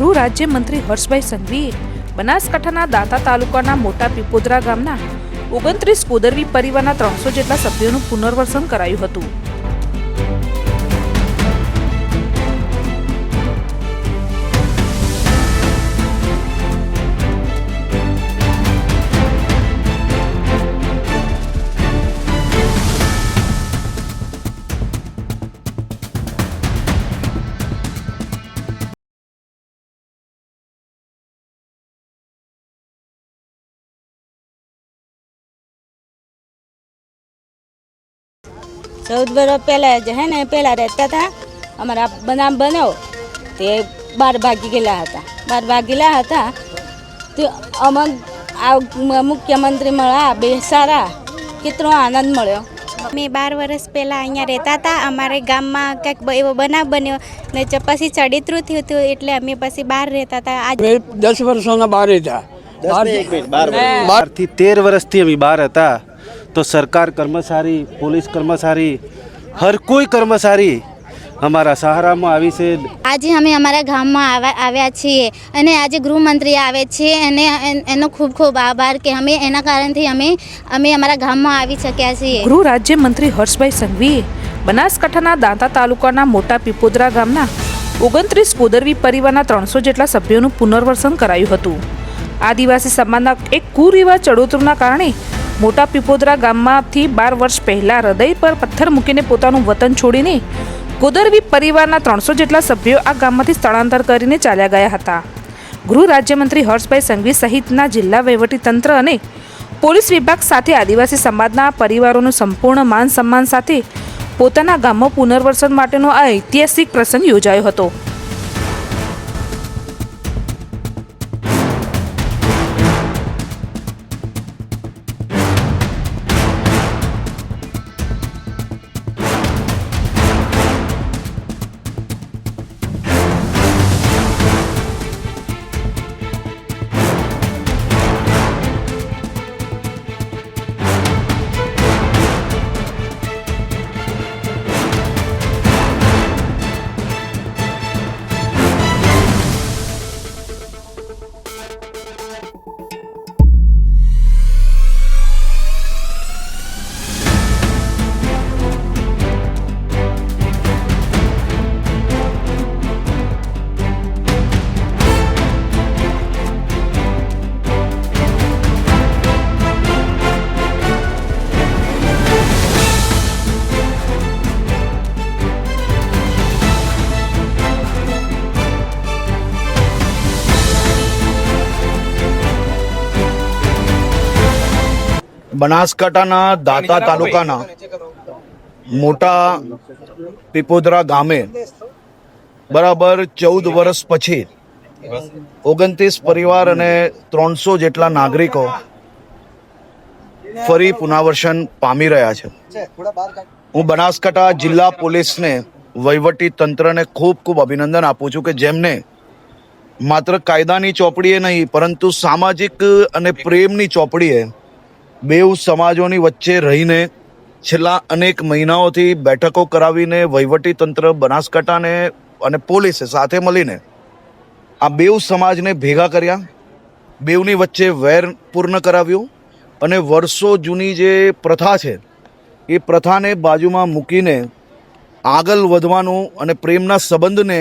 ગૃહ રાજ્યમંત્રી હર્ષભાઈ સંઘવીએ બનાસકાંઠાના દાંતા તાલુકાના મોટા પીપોદરા ગામના ઓગણત્રીસ કોદરવી પરિવારના ત્રણસો જેટલા સભ્યોનું પુનર્વસન કરાયું હતું. ચૌદ વર્ષ પહેલાં જે હે ને પહેલાં રહેતા હતા. અમારા બનામ બન્યો તે બાર ભાગી ગયેલા હતા. બાર ભાગેલા હતા. તે અમુક આ મુખ્યમંત્રી મળ્યા બે સારા કેટલો આનંદ મળ્યો. અમે બાર વર્ષ પહેલાં અહીંયા રહેતા હતા. અમારે ગામમાં કંઈક એવો બનાવ બન્યો. ને પછી ચડિતરું થયું હતું એટલે અમે પછી બહાર રહેતા હતા. આજે દસ વર્ષોના બહાર હતા. બારથી તેર વર્ષથી અમે બહાર હતા. તો સરકાર કર્મચારી પોલીસ કર્મચારી હર કોઈ કર્મચારી અમારા સહારામાં આવી છે. આજે અમે અમારા ગામમાં આવા- આવ્યા છીએ અને આજે ગૃહમંત્રી આવે છે અને એનો ખૂબ ખૂબ આભાર કે અમે એના કારણથી અમે અમે અમારા ગામમાં આવી શક્યા છીએ. ગૃહ રાજ્યમંત્રી હર્ષભાઈ સંઘવીએ બનાસકાંઠાના દાંતા તાલુકાના મોટા પીપોદરા ગામના ઓગણત્રીસ કોદરવી પરિવારના ત્રણસો જેટલા સભ્યોનું પુનર્વસન કરાયું હતું. આદિવાસી સમાજના એક કુરિવાજ ચડોતરના કારણે મોટા પીપોદરા ગામમાંથી બાર વર્ષ પહેલાં હૃદય પર પથ્થર મૂકીને પોતાનું વતન છોડીને કોદરવી પરિવારના ત્રણસો જેટલા સભ્યો આ ગામમાંથી સ્થળાંતર કરીને ચાલ્યા ગયા હતા. ગૃહ રાજ્યમંત્રી હર્ષભાઈ સંઘવી સહિતના જિલ્લા વહીવટીતંત્ર અને પોલીસ વિભાગ સાથે આદિવાસી સમાજના પરિવારોનું સંપૂર્ણ માન સન્માન સાથે પોતાના ગામમાં પુનર્વસન માટેનો આ ઐતિહાસિક પ્રસંગ યોજાયો હતો. બનાસકાંઠાના દાતા તાલુકાના મોટા પીપોદરા ગામે બરાબર ચૌદ વર્ષ પછી ઓગણત્રીસ પરિવાર અને ત્રણસો જેટલા નાગરિકો ફરી પુનર્વસન પામી રહ્યા છે. હું બનાસકાંઠા જિલ્લા પોલીસને વહીવટી તંત્રને ખૂબ ખૂબ અભિનંદન આપું છું કે જેમને માત્ર કાયદાની ચોપડીએ નહીં પરંતુ સામાજિક અને પ્રેમની ચોપડીએ બેઉ સમાજોની વચ્ચે રહીને છેલ્લા અનેક મહિનાઓથી બેઠકો કરાવીને વહીવટી તંત્ર, બનાસકાંઠાને અને પોલીસે સાથે મળીને આ બેઉ સમાજને ભેગા કર્યા. બેઉની વચ્ચે વેર પૂર્ણ કરાવ્યું અને વર્ષો જૂની જે પ્રથા છે, એ પ્રથાને બાજુમાં મૂકીને આગળ વધવાનું અને પ્રેમના સંબંધને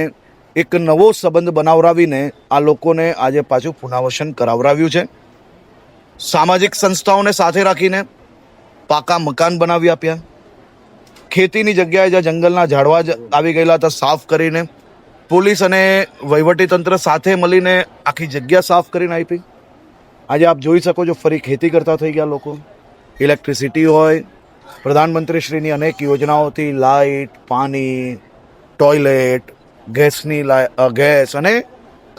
એક નવો સંબંધ બનાવરાવીને આ લોકોને આજે પાછું પુનર્વસન કરાવરાવ્યું છે. સામાજિક સંસ્થાઓને સાથે રાખીને પાકા મકાન બનાવી આપ્યા. ખેતીની જગ્યાએ જ્યાં જંગલના ઝાડવા જ આવી ગયેલા હતા, સાફ કરીને પોલીસ અને વહીવટીતંત્ર સાથે મળીને આખી જગ્યા સાફ કરીને આપી. આજે આપ જોઈ શકો છો, ફરી ખેતી કરતા થઈ ગયા લોકો. ઇલેક્ટ્રિસિટી હોય, પ્રધાનમંત્રીશ્રીની અનેક યોજનાઓથી લાઇટ, પાણી, ટોયલેટ, ગેસની લા ગેસ અને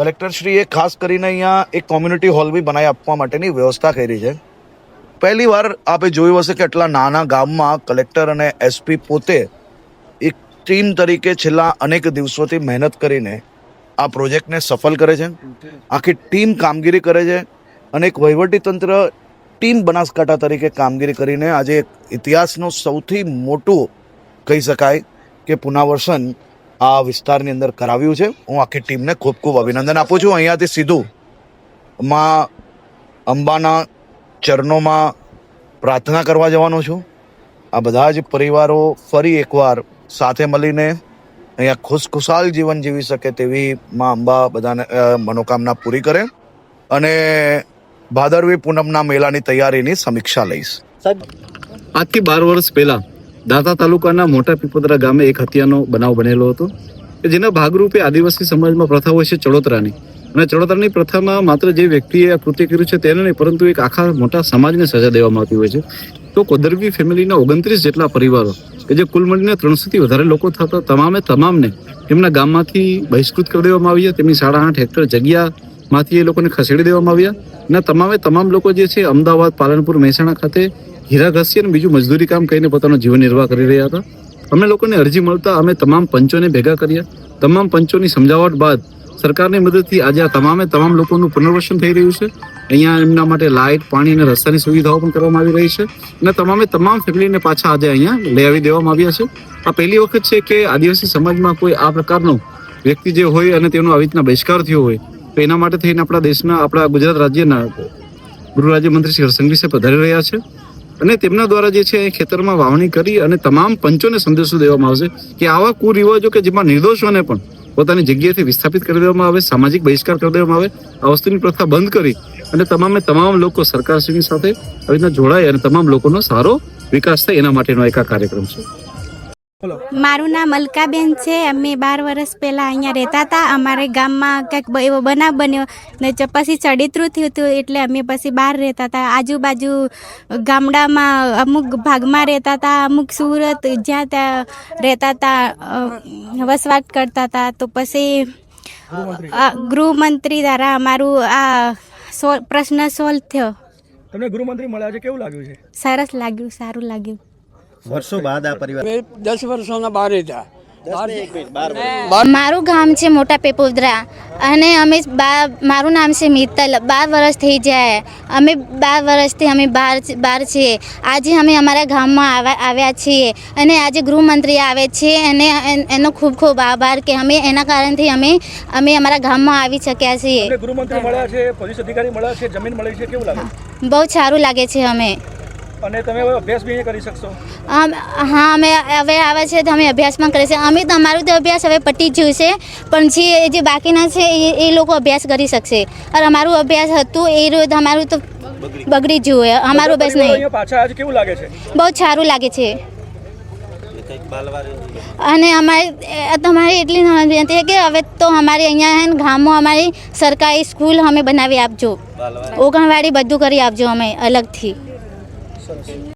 કલેક્ટરશ્રીએ ખાસ કરીને અહીંયા એક કોમ્યુનિટી હોલ બી બનાવી આપવા માટેની વ્યવસ્થા કરી છે. પહેલી વાર આપે જોયું હશે કે આટલા નાના ગામમાં કલેક્ટર અને એસપી પોતે એક ટીમ તરીકે છેલ્લા અનેક દિવસોથી મહેનત કરીને આ પ્રોજેક્ટને સફળ કરે છે. આખી ટીમ કામગીરી કરે છે અને એક વહીવટીતંત્ર ટીમ બનાસકાંઠા તરીકે કામગીરી કરીને આજે એક ઇતિહાસનું સૌથી મોટું કહી શકાય કે પુનર્વસન આ વિસ્તારની અંદર કરાવ્યું છે. હું આખી ટીમને ખૂબ ખૂબ અભિનંદન આપું છું. અહીંયાથી સીધું માં અંબાના ચરણોમાં પ્રાર્થના કરવા જવાનો છું. આ બધા જ પરિવારો ફરી એકવાર સાથે મળીને અહીંયા ખુશખુશાલ જીવન જીવી શકે તેવી માં અંબા બધાને મનોકામના પૂરી કરે અને ભાદરવી પૂનમના મેળાની તૈયારીની સમીક્ષા લઈશ. આજથી બાર વર્ષ પહેલા દાંતા તાલુકાના મોટા પીપોદરા ગામે એક હત્યાનો બનાવ બનેલો હતો કે જેના ભાગરૂપે આદિવાસી સમાજમાં પ્રથા હોય છે ચડોતરાની. અને ચડોતરાની પ્રથામાં માત્ર જે વ્યક્તિએ આ કૃત્ય કર્યું છે તેને નહીં, પરંતુ એક આખા મોટા સમાજને સજા દેવામાં આવતી હોય છે. તો કોદરવી ફેમિલીના ઓગણત્રીસ જેટલા પરિવારો, કે જે કુલ મળીને ત્રણસોથી વધારે લોકો થતા, તમામે તમામને તેમના ગામમાંથી બહિષ્કૃત કરી દેવામાં આવ્યા. તેમની સાડા આઠ હેક્ટર જગ્યામાંથી એ લોકોને ખસેડી દેવામાં આવ્યા. અને તમામે તમામ લોકો જે છે અમદાવાદ, પાલનપુર, મહેસાણા ખાતે હીરા ઘસી અને બીજું મજદૂરી કામ કરીને પોતાનો જીવન નિર્વાહ કરી રહ્યા હતા. અમે લોકોને અરજી મળતા અમે તમામ પંચોને ભેગા કર્યા. તમામ પંચોની સમજાવટ બાદ સરકારની મદદથી આજે આ તમામે તમામ લોકોનું પુનર્વસન થઈ રહ્યું છે. અહીંયા એમના માટે લાઇટ, પાણી અને રસ્તાની સુવિધાઓ પણ કરવામાં આવી રહી છે. અને તમામે તમામ ફેમિલીને પાછા આજે અહીંયા લઈ આવી દેવામાં આવ્યા છે. આ પહેલી વખત છે કે આદિવાસી સમાજમાં કોઈ આ પ્રકારનો વ્યક્તિ જે હોય અને તેનો આવી રીતના બહિષ્કાર થયો હોય, તો એના માટે થઈને આપણા દેશના, આપણા ગુજરાત રાજ્યના ગૃહ રાજ્યમંત્રી શ્રી હરસંઘવી સાહેબ પધારી રહ્યા છે. અને તેમના દ્વારા જે છે એ ખેતરમાં વાવણી કરી અને તમામ પંચોને સંદેશો દેવામાં આવશે કે આવા કુરિવાજો કે જેમાં નિર્દોષોને પણ પોતાની જગ્યાએથી વિસ્થાપિત કરી દેવામાં આવે, સામાજિક બહિષ્કાર કરી દેવામાં આવે, આ વસ્તુની પ્રથા બંધ કરી અને તમામે તમામ લોકો સરકારશ્રીની સાથે આવી રીતના જોડાય અને તમામ લોકોનો સારો વિકાસ થાય એના માટેનો એક આ કાર્યક્રમ છે. મારું નામ અલકાબેન છે. અમે બાર વર્ષ પહેલાં અહીંયા રહેતા હતા. અમારે ગામમાં કંઈક એવો બનાવ બન્યો. ને પછી ચડિત્રું થયું હતું એટલે અમે પછી બહાર રહેતા હતા. આજુબાજુ ગામડામાં અમુક ભાગમાં રહેતા હતા. અમુક સુરત જ્યાં ત્યાં રહેતા હતા. વસવાટ કરતા હતા. તો પછી આ ગૃહમંત્રી દ્વારા અમારું આ સોલ પ્રશ્ન સોલ્વ થયો. તમને ગૃહમંત્રી મળ્યા છે? કેવું લાગ્યું છે? સરસ લાગ્યું સારું લાગ્યું. વર્ષો બાદ આ પરિવાર દસ વર્ષોના બાર હતા મારું ગામ છે મોટા પેપોદરા. અને અમે બા મારું નામ છે મિત્તલ. બાર વર્ષ થઈ જાય. અમે બાર વર્ષથી અમે બહાર બહાર છીએ. આજે અમે અમારા ગામમાં આવ્યા આવ્યા છીએ. અને આજે ગૃહમંત્રી આવે છે. અને એનો ખૂબ ખૂબ આભાર કે અમે એના કારણથી અમે અમે અમારા ગામમાં આવી શક્યા છીએ. ગૃહમંત્રી મળ્યા છે પોલીસ અધિકારી મળ્યા છે જમીન મળી છે કેવું લાગે? બહુ સારું લાગે છે અમે અને તમે હવે અભ્યાસ બી કરી શકશો. હા અમે હવે આવે છે તો અમે અભ્યાસ પણ કરીએ છીએ. અમે તો અમારું તો અભ્યાસ હવે પટી જ ગયું છે પણ જે જે બાકીના છે એ એ લોકો અભ્યાસ કરી શકશે. અને અમારું અભ્યાસ હતું એ રોજ અમારું તો બગડી જ ગયું હોય. અમારું અભ્યાસ નહીં. પાછા આજ કેવું લાગે છે? બહુ સારું લાગે છે. અને અમારે તમારે તમારી એટલી વિનંતી છે કે હવે તો અમારે અહીંયા હે ને ગામમાં અમારી સરકારી સ્કૂલ અમે બનાવી આપજો. ઓગણવાડી બધું કરી આપજો અમે અલગથી. 않았어요?